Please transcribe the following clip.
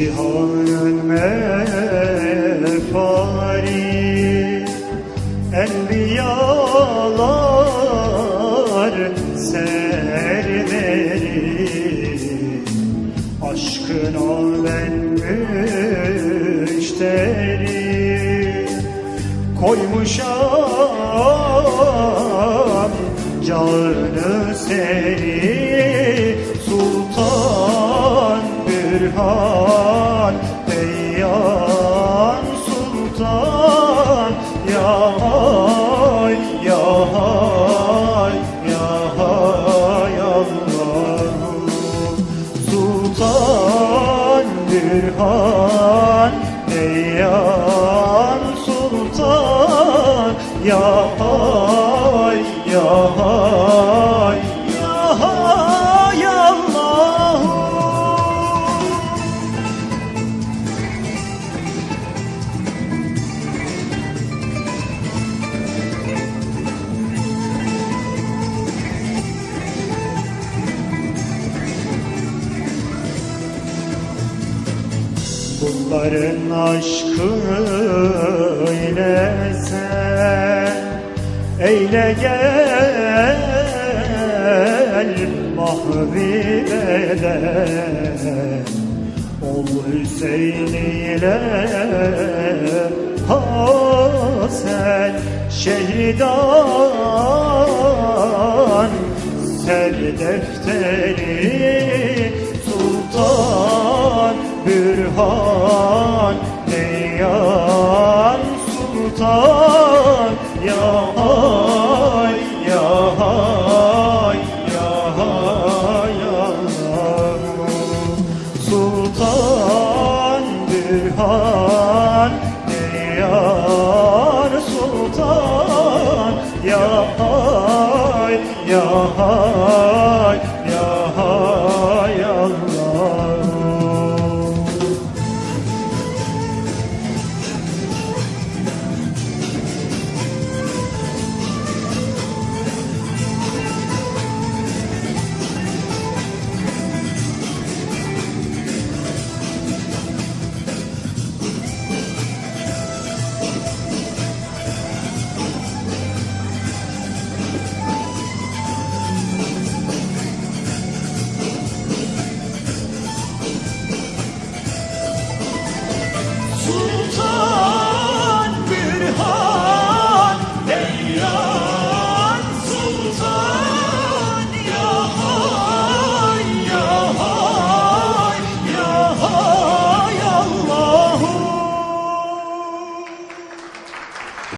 Cihanın mefari Enbiyalar serveri Aşkına ben müşteri Koymuşam canı seri Sultan Bürhan Bürhan Beyyan Sultan Ya hay ya hay Bunların aşkı ile sen Eyle gel mahvibeden Ol Hüseyin ile Hasan Şehridan Ser defteri Bürhan Eyyar Sultan Ya ay ya ay ya ay ya Sultan Bürhan Eyyar Sultan Ya ay ya ay